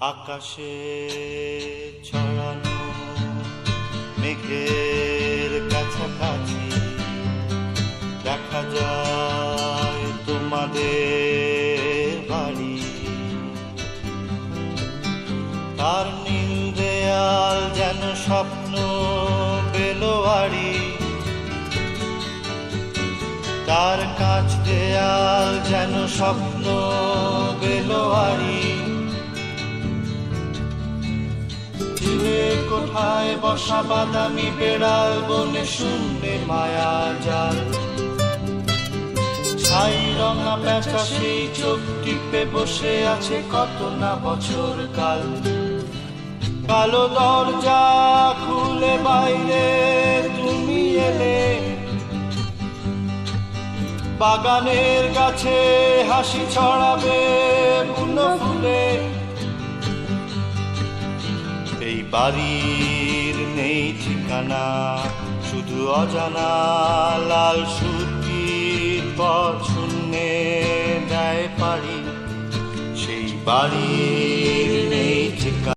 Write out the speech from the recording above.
আকাশে ছড়ানো মেঘের কাছাকাছি দেখা যায় তোমাদের বাড়ি। তার নীল দেয়াল যেন স্বপ্ন বেলোয়ারি। তার কাছ দেয়াল যেন স্বপ্ন বেলোয়ারি। কোঠায় বসা বাদামি বেড়াল বনে শুনবে মায়া জাল। ছাই রঙা প্যাঁচা, সেই চোখ টিপে বসে আছে কত না বছর কাল। কালো দরজা খুলে বাইরে তুমি এলে। বাগানের গাছে হাসি ছড়াবে এই বাড়ির নেই ঠিকানা, শুধু অজানা লাল সুতির পছন্দে দেয় পারি সেই বাড়ির নেই ঠিকানা।